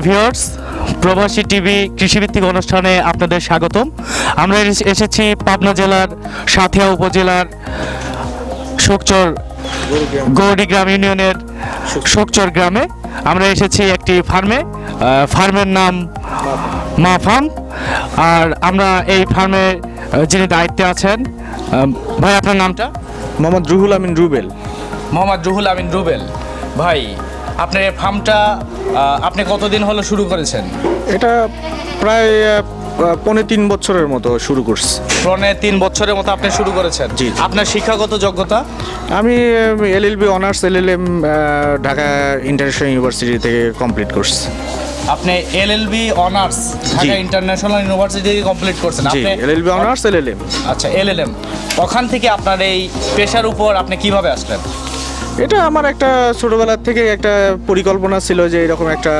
Dear viewers প্রবাসী TV কৃষিভিত্তিক অনুষ্ঠানে আপনাদের স্বাগতম। আমরা এস- এসেছি পাবনা জেলার সাথিয়া উপজেলার শোকচর গৌরীগ্রাম ইউনিয়নের শোকচর গ্রামে। আমরা এসেছি একটি ফার্মে ফার্মের নাম মা ফার্ম। আর আমরা এই ফার্মে যিনি দায়িত্বে আছেন ভাই আপনার নামটা? মোহাম্মদ রুহুল আমিন রুবেল। মোহাম্মদ রুহুল আমিন রুবেল। ভাই আপনার এই ফার্মটা আপনি কতদিন হলো শুরু করেছেন? এটা প্রায় পৌনে তিন বছরের মতো শুরু করছি। প্রণে তিন বছরের মতো আপনি শুরু করেছেন? জি। আপনার শিক্ষাগত যোগ্যতা? আমি LLB honours LLM Dhaka International University থেকে কমপ্লিট করছি। আপনি LLB honours Dhaka International University থেকে কমপ্লিট করছেন। আপনি এলএলবি অনার্স এলএলএম। আচ্ছা এলএলএম। ওখান থেকে আপনার এই পেশার উপর আপনি কীভাবে আসলেন? এটা আমার একটা ছোটবেলার থেকে একটা পরিকল্পনা ছিল যে এরকম একটা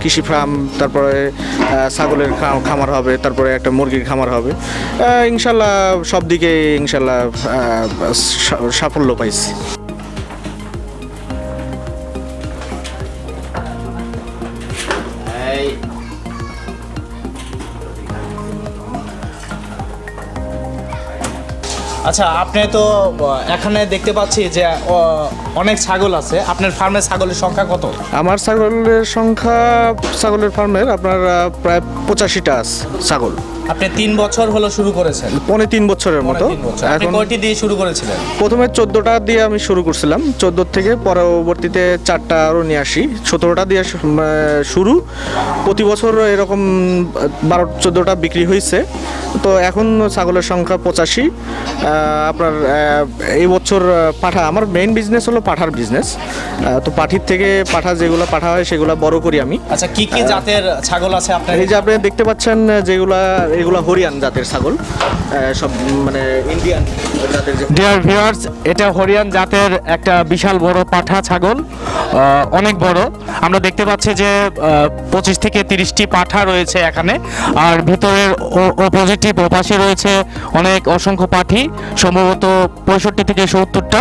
কৃষি ফার্ম তারপরে ছাগলের খামার হবে, তারপরে একটা মুরগির খামার হবে। ইনশাল্লাহ সব দিকে ইনশাল্লাহ সাফল্য পাইছি। আচ্ছা আপনি তো এখানে দেখতে পাচ্ছি যে অনেক ছাগল আছে। আপনার ফার্মে ছাগলের সংখ্যা কত? আমার ছাগলের সংখ্যা, ছাগলের ফার্মের আপনার প্রায় পঁচাশিটা ছাগল। আপনি তিন বছর হলো শুরু করেছেন। পৌনে তিন বছরের মতো। আপনি কয়টি দিয়ে শুরু করেছিলেন? প্রথমে চোদ্দোটা দিয়ে আমি শুরু করছিলাম। চোদ্দ থেকে পরবর্তীতে চারটা আরও নিয়ে আসি। সতেরোটা দিয়ে শুরু। প্রতি বছর এরকম বারো চোদ্দোটা বিক্রি হয়েছে তো এখন ছাগলের সংখ্যা পঁচাশি। আপনার এই বছর পাঠা আমার মেইন বিজনেস হলো পাঠার বিজনেস তো পাঠির থেকে পাঠা যেগুলো পাঠা হয় সেগুলো বড় করি আমি। আচ্ছা কি কি জাতের ছাগল আছে আপনার এই যে আপনি দেখতে পাচ্ছেন যেগুলা এগুলা হরিয়ান জাতের ছাগল সব মানে ইন্ডিয়ান ডিয়ার ভিউয়ার্স এটা হরিয়ান জাতের একটা বিশাল বড় পাঠা ছাগল অনেক বড়। আমরা দেখতে পাচ্ছি যে পঁচিশ থেকে তিরিশটি পাঠা রয়েছে এখানে, আর ভিতরের পজিটিভ ওপাশে রয়েছে অনেক অসংখ্য পাঠি, সম্ভবত পঁয়ষট্টি থেকে সত্তরটা।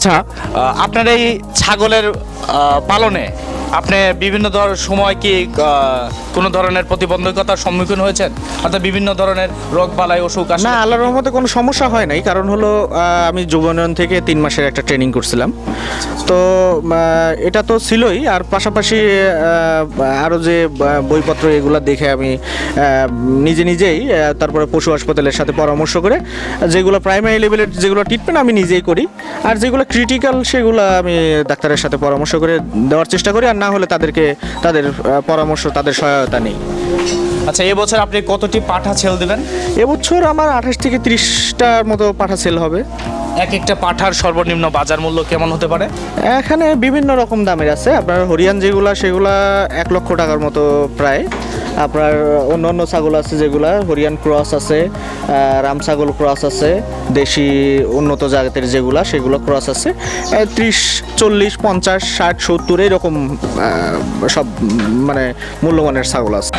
আচ্ছা আপনার এই ছাগলের পালনে আপনি বিভিন্ন ধর সময় কি কোনো ধরনের প্রতিবন্ধকতার সম্মুখীন হয়েছেন? অর্থাৎ বিভিন্ন ধরনের রোগ, বালাই, অসুখ আসলে না, আল্লাহর রহমতে কোনো সমস্যা হয় নাই। কারণ হলো আমি যুবনয়ন থেকে তিন মাসের একটা ট্রেনিং করছিলাম। তো এটা তো ছিলই। আর পাশাপাশি আরও যে বইপত্র এগুলো দেখে আমি নিজে নিজেই তারপরে পশু হাসপাতালের সাথে পরামর্শ করে, যেগুলো প্রাইমারি লেভেলের যেগুলো ট্রিটমেন্ট আমি নিজেই করি। আর যেগুলো ক্রিটিক্যাল সেগুলো আমি ডাক্তারের সাথে পরামর্শ করে দেওয়ার চেষ্টা করি। আর না হলে তাদেরকে, তাদের পরামর্শ, তাদের সহায়তা নেই। আচ্ছা এবছর আপনি কতটি পাঠা ছেল দেবেন এবছর আমার আঠাশ থেকে তিরিশটার মতো পাঠা ছেল হবে। এক একটা পাঠার সর্বনিম্ন বাজার মূল্য কেমন হতে পারে? এখানে বিভিন্ন রকম দামের আছে। আপনার হরিয়ান যেগুলা সেগুলা এক লক্ষ টাকার মতো প্রায়। আপনার অন্য অন্য ছাগল আছে যেগুলা, হরিয়ান ক্রস আছে রাম ছাগল ক্রস আছে, দেশি উন্নত জাতের যেগুলা, সেগুলো ক্রস আছে। ত্রিশ, চল্লিশ, পঞ্চাশ, ষাট, সত্তর, এরকম সব মানে মূল্যমানের ছাগল আছে।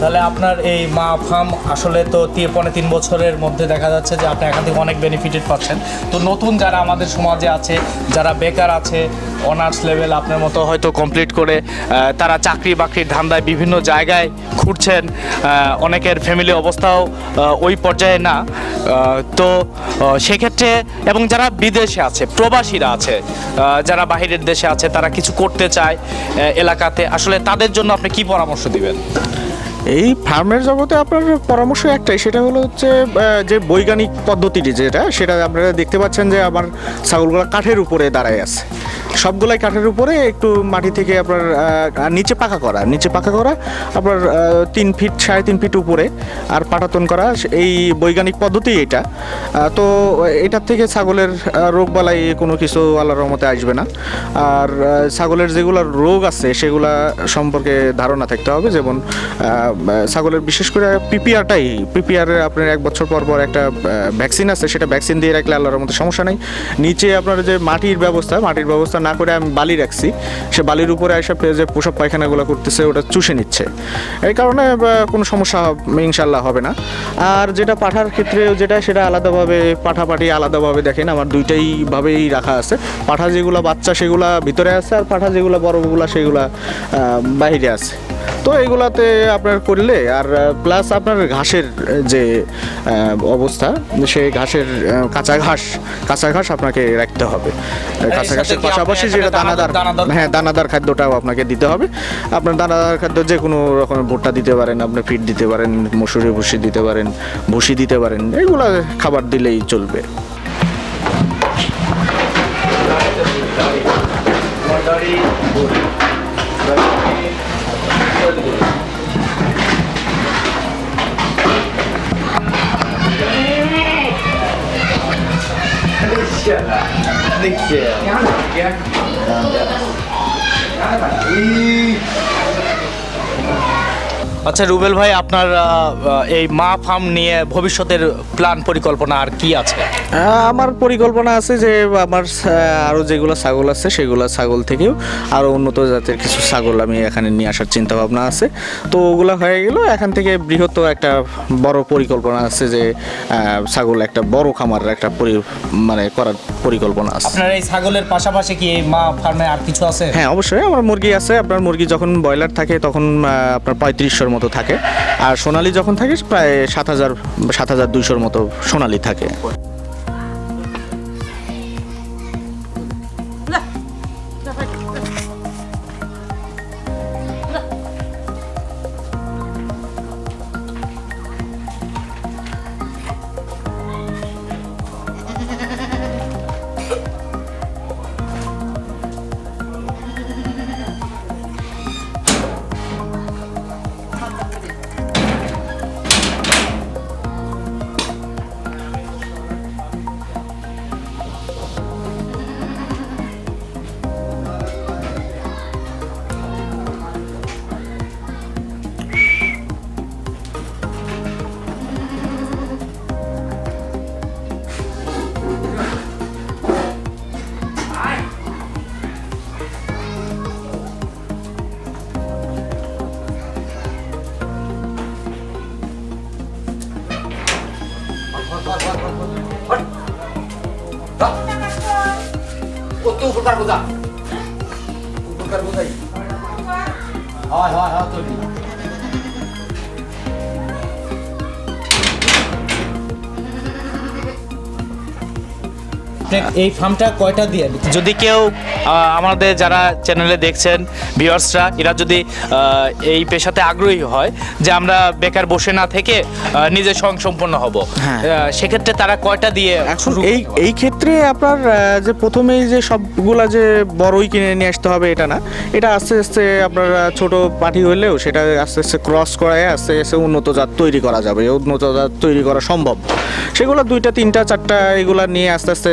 তাহলে আপনার এই মা ফার্ম আসলে তো পৌনে তিন বছরের মধ্যে দেখা যাচ্ছে যে আপনি এখান থেকে অনেক বেনিফিটেড পাচ্ছেন। তো নতুন যারা আমাদের সমাজে আছে, যারা বেকার আছে অনার্স লেভেল আপনার মতো হয়তো কমপ্লিট করে তারা চাকরি বাকরির ধান্দায় বিভিন্ন জায়গায় ঘুরছেন অনেকের ফ্যামিলি অবস্থাও ওই পর্যায়ে না। তো সেক্ষেত্রে এবং যারা বিদেশে আছে, প্রবাসীরা আছে যারা বাহিরের দেশে আছে, তারা কিছু করতে চায় এলাকাতে। আসলে তাদের জন্য আপনি কি পরামর্শ দিবেন? এই ফার্মের জগতে আপনার পরামর্শ একটাই, সেটা হলো হচ্ছে যে বৈজ্ঞানিক পদ্ধতিটি যেটা, সেটা আপনারা দেখতে পাচ্ছেন যে আমার ছাগলগুলো কাঠের উপরে দাঁড়ায় আছে। সবগুলাই কাঠের উপরে একটু মাটি থেকে আপনার নিচে পাকা করা, নিচে পাকা করা, আপনার তিন ফিট, সাড়ে তিন ফিট উপরে, আর পাটাতন করা, এই বৈজ্ঞানিক পদ্ধতি এটা। তো এটার থেকে ছাগলের রোগ বালাই কোনো কিছু আল্লাহর রহমতে আসবে না। আর ছাগলের যেগুলো রোগ আছে, সেগুলা সম্পর্কে ধারণা থাকতে হবে, যেমন ছাগলের বিশেষ করে পিপিআরটাই, পিপিআর আপনার এক বছর পর পর একটা ভ্যাকসিন আছে, সেটা ভ্যাকসিন দিয়ে রাখলে আল্লাহর মতো সমস্যা নেই। নিচে আপনার যে মাটির ব্যবস্থা মাটির ব্যবস্থা না করে আমি বালি রাখছি, সে বালির উপরে এসে যে পোশাক পায়খানাগুলো করতেছে, ওটা চুষে নিচ্ছে। এই কারণে কোনো সমস্যা ইনশাল্লাহ হবে না। আর যেটা পাঠার ক্ষেত্রে যেটা, সেটা আলাদাভাবে পাঠা পাঠি আলাদাভাবে দেখেন, আমার দুইটাই ভাবেই রাখা আছে। পাঠা যেগুলো বাচ্চা, সেগুলা ভিতরে আছে, আর পাঠা যেগুলো বড়গুলা সেগুলা বাইরে আছে। তো এগুলাতে আপনার করলে আর প্লাস আপনার ঘাসের যে অবস্থা সেই ঘাসের কাঁচা ঘাস কাঁচা ঘাস আপনাকে রাখতে হবে। কাঁচা ঘাসের পাশাপাশি যেটা দানাদার- হ্যাঁ দানাদার খাদ্যটাও আপনাকে দিতে হবে। আপনার দানাদার খাদ্য যে কোনো রকমের ভুট্টা দিতে পারেন আপনি ফিট দিতে পারেন মসুরি ভুসি দিতে পারেন ভুসি দিতে পারেন এগুলা খাবার দিলেই চলবে। yeah. Nikt আচ্ছা রুবেল ভাই আপনার এই মা ফার্ম নিয়ে ভবিষ্যতের প্ল্যান পরিকল্পনা আর কি আছে? আমার পরিকল্পনা আছে যে আমার আহ, আরও যেগুলো ছাগল আছে সেগুলো ছাগল থেকেও আরও উন্নত জাতের কিছু ছাগল আমি এখানে নিয়ে আসার চিন্তা ভাবনা আছে। তো ওগুলো হয়ে গেল এখান থেকে বৃহৎ একটা বড় পরিকল্পনা আছে যে ছাগল একটা বড় খামার একটা পরি মানে করার পরিকল্পনা আছে। আপনার এই ছাগলের পাশাপাশি কি এই মা ফার্মে আর কিছু আছে? হ্যাঁ অবশ্যই আমার মুরগি আছে। আপনার মুরগি যখন ব্রয়লার থাকে তখন আপনার পঁয়ত্রিশশোর মতো থাকে। আর সোনালি যখন থাকে প্রায় সাত হাজার সাত হাজার দুইশোর মতো সোনালি থাকে। কত উপকার বোঝা উপকার বোঝাই হয় হয় হয় চলি এই ফার্মটা কয়টা দিয়ে যদি কেউ আমাদের যারা চ্যানেলে দেখছেন ভিউয়ার্সরা এরা যদি এই পেশাতে আগ্রহী হয় যে আমরা বেকার বসে না থেকে নিজে স্বয়ংসম্পন্ন হব হ্যাঁ। সেক্ষেত্রে তারা কয়টা দিয়ে এই এই ক্ষেত্রে আপনার যে প্রথমেই যে সবগুলা যে বড়ই কিনে নিয়ে আসতে হবে এটা না। এটা আস্তে আস্তে আপনার ছোট পাটি হলেও সেটা আস্তে আস্তে ক্রস করায় আস্তে আস্তে উন্নত জাত তৈরি করা যাবে। উন্নত জাত তৈরি করা সম্ভব। সেগুলো দুইটা তিনটা চারটা এগুলা নিয়ে আস্তে আস্তে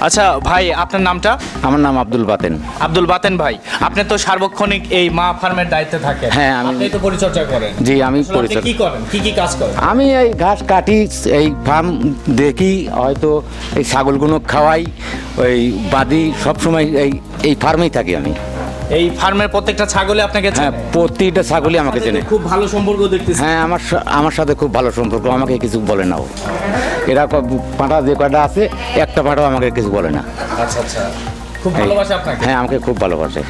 আচ্ছা ভাই আপনার নামটা? আমার নাম আব্দুল বাতেন। আব্দুল বাতেন ভাই আপনি তো সার্বক্ষণিক এই মা ফার্মের দায়িত্বে থাকেন। হ্যাঁ, আমি- আপনি তো পরিচর্যা করেন। জি, আমি পরিচর্যা- কি করেন? কি কি কাজ করেন? আমি এই ঘাস কাটি এই ফার্ম দেখি হয়তো এই ছাগলগুলো খাওয়াই ওই বাদি সবসময় এই এই ফার্মেই থাকি আমি। এই ফার্মের প্রত্যেকটা ছাগলে আপনাকে হ্যাঁ চেনে? প্রতিটা ছাগলই আমাকে চেনে। খুব ভালো সম্পর্ক দেখতেছি। হ্যাঁ আমার সা- আমার সাথে খুব ভালো সম্পর্ক আমাকে কিছু বলে না ও এরা পাটা যে কয়টা আছে একটা পাঁটাও আমাকে কিছু বলে না। আচ্ছা আচ্ছা। খুব ভালোবাসে আপনাকে? হ্যাঁ আমাকে খুব ভালোবাসে।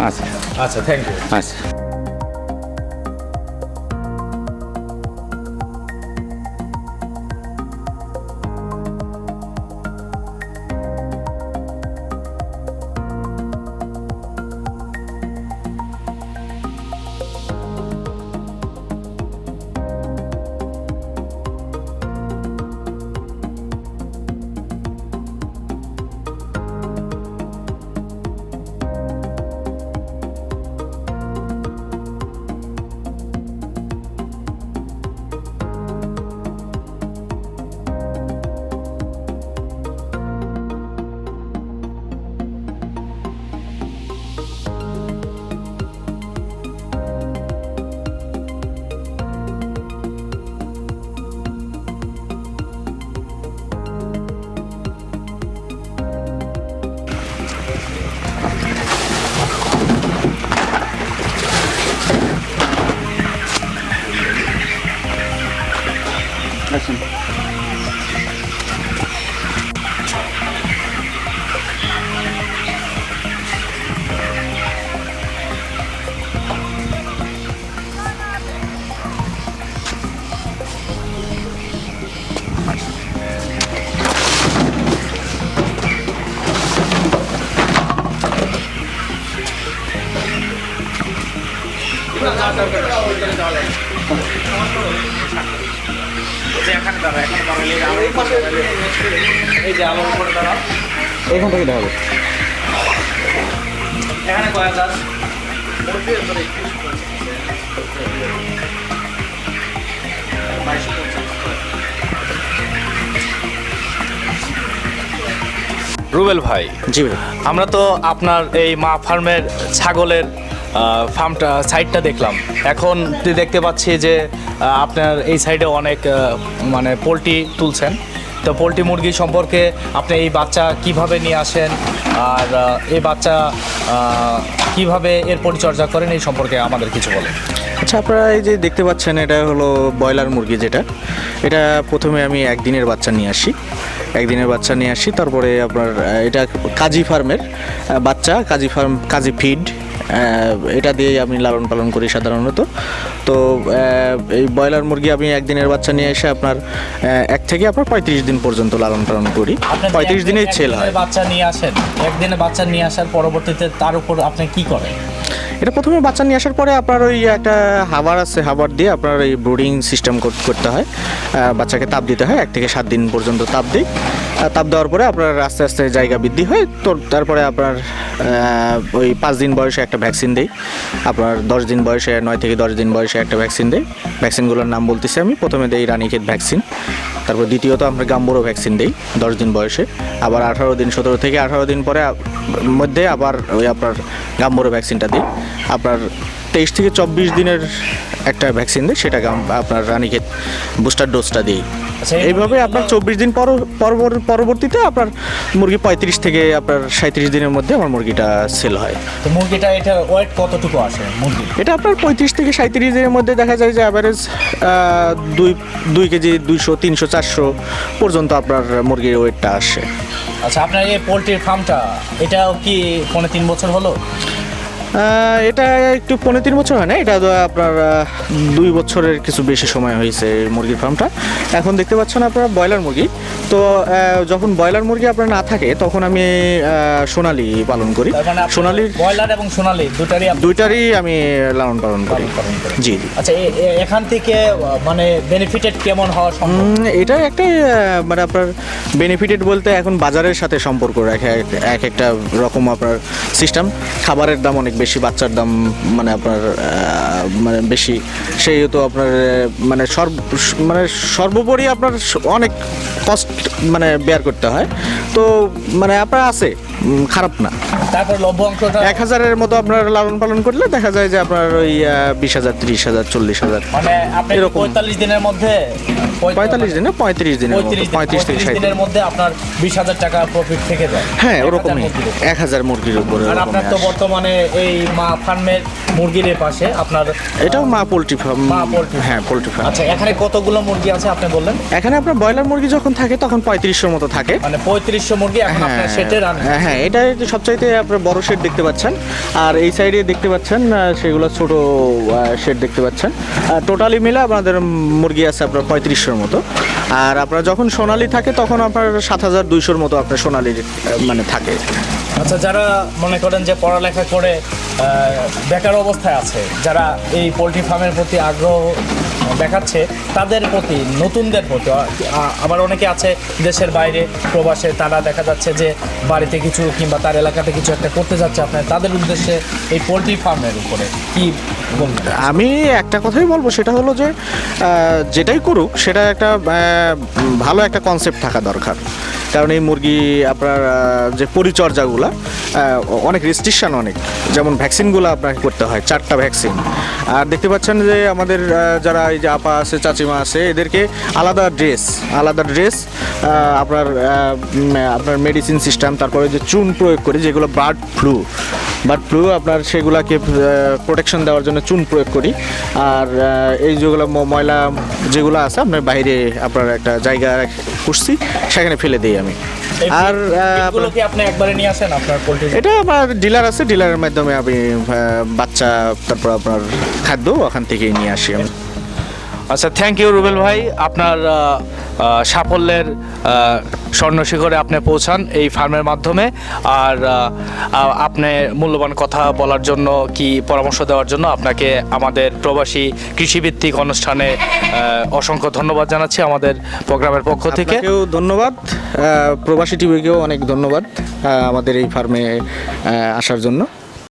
আচ্ছা। আচ্ছা থ্যাংক ইউ আচ্ছা। থাকুন এই যে আমার উপরে দাঁড়াও এখান থেকে দেখাবো এখানে রুবেল ভাই জি আমরা তো আপনার এই মা ফার্মের ছাগলের ফার্মটা সাইডটা দেখলাম। এখন দেখতে পাচ্ছি যে আপনার এই সাইডে অনেক মানে পোলট্রি তুলছেন। তো পোলট্রি মুরগি সম্পর্কে আপনি এই বাচ্চা কীভাবে নিয়ে আসেন? আর এই বাচ্চা কীভাবে এর পরিচর্যা করেন? এই সম্পর্কে আমাদের কিছু বলেন। আচ্ছা আপনারা এই যে দেখতে পাচ্ছেন, এটা হলো ব্রয়লার মুরগি যেটা। এটা প্রথমে আমি একদিনের বাচ্চা নিয়ে আসি। একদিনের বাচ্চা নিয়ে আসি, তারপরে আপনার এটা কাজী ফার্মের বাচ্চা, কাজী ফার্ম কাজী ফিড এটা দিয়েই আমি লালন পালন করি সাধারণত। তো আহ, এই ব্রয়লার মুরগি আমি একদিনের বাচ্চা নিয়ে এসে আপনার এক থেকে আপনার পঁয়ত্রিশ দিন পর্যন্ত লালন পালন করি। পঁয়ত্রিশ দিনে দিনেই ছেল হয়। বাচ্চা নিয়ে আসেন একদিনে বাচ্চা নিয়ে আসার পরবর্তীতে তার উপর আপনি কি করেন? এটা প্রথমে বাচ্চা নিয়ে আসার পরে আপনার ওই একটা হাওয়ার আছে হাওয়ার দিয়ে আপনার এই ব্রুডিং সিস্টেম করতে হয়। বাচ্চাকে তাপ দিতে হয়, এক থেকে সাত দিন পর্যন্ত তাপ দিই। তাপ দেওয়ার পরে আপনার আস্তে আস্তে জায়গা বৃদ্ধি হয়। তো তারপরে আপনার ওই পাঁচ দিন বয়সে একটা ভ্যাকসিন দেই। আপনার দশ দিন বয়সে, নয় থেকে দশ দিন বয়সে একটা ভ্যাকসিন দেই। ভ্যাকসিনগুলোর নাম বলতেছি আমি। প্রথমে দেই রানীক্ষেত ভ্যাকসিন তারপর দ্বিতীয়ত আমরা গাম্বুরো ভ্যাকসিন দিই, দশ দিন বয়সে। আবার আঠারো দিন, সতেরো থেকে আঠারো দিন পরে মধ্যে আবার ওই আপনার গাম্বুরো ভ্যাকসিনটা দিই। আপনার তেইশ থেকে চব্বিশ দিনের একটা ভ্যাকসিন দিই সেটাকে আপনার রানীক্ষেত বুস্টার ডোজটা দিই। এইভাবে আপনার চব্বিশ দিন পর পরবর- পরবর্তীতে আপনার মুরগি পঁয়ত্রিশ থেকে আপনার সাঁত্রিশ দিনের মধ্যে আমার মুরগিটা সেল হয়। তো মুরগিটা এটা ওয়েট কতটুকু আসে মুরগি? এটা আপনার পঁয়ত্রিশ থেকে সাঁত্রিশ দিনের মধ্যে দেখা যায় যে অ্যাভারেজ দুই দুই কেজি দুইশো তিনশো চারশো পর্যন্ত আপনার মুরগির ওয়েটটা আসে। আচ্ছা আপনার এই পোলট্রির ফার্মটা এটাও কি পৌনে তিন বছর হলো? এটা একটু পনেরো তিন বছর হয় না এটা আপনার দুই বছরের কিছু বেশি সময় হয়েছে মুরগির ফার্মটা এখন দেখতে পাচ্ছেন আপনারা ব্রয়লার মুরগি। তো যখন ব্রয়লার মুরগি আপনার না থাকে তখন আমি সোনালি পালন করি। মানে সোনালির ব্রয়লার এবং সোনালি দুটারই দুইটারই আমি লালন পালন করি। জি আচ্ছা এখান থেকে মানে বেনিফিটেড কেমন হওয়া সম্ভব? এটা একটা মানে আপনার বেনিফিটেড বলতে এখন বাজারের সাথে সম্পর্ক রাখে এক- এক একটা রকম আপনার সিস্টেম খাবারের দাম অনেক বেশি বাচ্চার দাম মানে আপনার মানে বেশি। সেহেতু আপনার মানে সর্ব মানে সর্বোপরি আপনার অনেক কষ্ট মানে বেয়ার করতে হয়। তো মানে আপনার আছে? খারাপ না। তারপর লভ্য অংশটা এক হাজারের মতো আপনার লালন পালন করলে দেখা যায় যে আপনার ওই বিশ হাজার ত্রিশ হাজার চল্লিশ হাজার মানে এরকম। পঁয়তাল্লিশ দিনের মধ্যে পঁয়তাল্লিশ দিনে পঁয়ত্রিশ দিনের পঁয়ত্রিশ থেকে ষাট দিনের মধ্যে আপনার বিশ হাজার টাকা প্রফিট থেকে যায়। হ্যাঁ ওরকমই। মুরগির এক হাজার মুরগির উপরে আর আপনার তো বর্তমানে এই মা ফার্মের মুরগির পাশে আপনার এটাও মা পোলট্রি ফার্ম। মা poultry হ্যাঁ পোলট্রি ফার্ম। আচ্ছা এখানে কতগুলো মুরগি আছে আপনি বললেন? এখানে আপনার ব্রয়লার মুরগি যখন থাকে তখন পঁয়ত্রিশশোর মতো থাকে। মানে পঁয়ত্রিশশো মুরগি এখন আপনার সেটে রান হ্যাঁ এটা সবচাইতে আপনার বড় শেড দেখতে পাচ্ছেন। আর এই সাইডে দেখতে পাচ্ছেন সেগুলো ছোট শেড দেখতে পাচ্ছেন। টোটালি মিলে আপনাদের মুরগি আছে আপনার পঁয়ত্রিশশোর মতো। আর আপনার যখন সোনালি থাকে, তখন আপনার সাত হাজার দুইশোর মতো আপনার সোনালির মানে থাকে। আচ্ছা যারা মনে করেন যে পড়ালেখা করে বেকার অবস্থায় আছে, যারা এই পোলট্রি ফার্মের প্রতি আগ্রহ দেখাচ্ছে, তাদের প্রতি, নতুনদের প্রতি আবার অনেকে আছে দেশের বাইরে, প্রবাসে, তারা দেখা যাচ্ছে যে বাড়িতে কিছু কিংবা তার এলাকাতে কিছু একটা করতে যাচ্ছে, আপনার তাদের উদ্দেশ্যে এই পোলট্রি ফার্মের উপরে কি আমি একটা কথাই বলব, সেটা হলো যে যেটাই করুক, সেটা একটা ভালো একটা কনসেপ্ট থাকা দরকার। কারণ এই মুরগি, আপনার যে পরিচর্যাগুলো অনেক রেস্ট্রিকশান অনেক। যেমন ভ্যাকসিনগুলো আপনাকে করতে হয়, চারটা ভ্যাকসিন আর দেখতে পাচ্ছেন যে আমাদের যারা এই যে আপা আছে, চাচিমা আছে, এদেরকে আলাদা ড্রেস আলাদা ড্রেস আপনার আপনার মেডিসিন সিস্টেম তারপরে যে চুন প্রয়োগ করি, যেগুলো বার্ড ফ্লু বার্ড ফ্লু আপনার সেগুলোকে প্রোটেকশন দেওয়ার জন্য চুন প্রয়োগ করি। আর এই যেগুলো ময়লা যেগুলো আছে আপনার বাইরে আপনার একটা জায়গা পুষছি সেখানে ফেলে দিই আমি। আর কি আপনি একবারে নিয়ে আসেন আপনার পোলট্রি এটা আমার ডিলার আছে ডিলারের মাধ্যমে আমি বাচ্চা তারপর আপনার খাদ্য ওখান থেকেই নিয়ে আসি আমি। আচ্ছা থ্যাংক ইউ রুবেল ভাই। আপনার সাফল্যের আহ, স্বর্ণ শিখরে আপনি পৌঁছান এই ফার্মের মাধ্যমে। আর আপনি মূল্যবান কথা বলার জন্য কি পরামর্শ দেওয়ার জন্য আপনাকে আমাদের প্রবাসী কৃষিভিত্তিক অনুষ্ঠানে অসংখ্য ধন্যবাদ জানাচ্ছি আমাদের প্রোগ্রামের পক্ষ থেকে। ধন্যবাদ। প্রবাসী টিভিকেও অনেক ধন্যবাদ আমাদের এই ফার্মে আসার জন্য।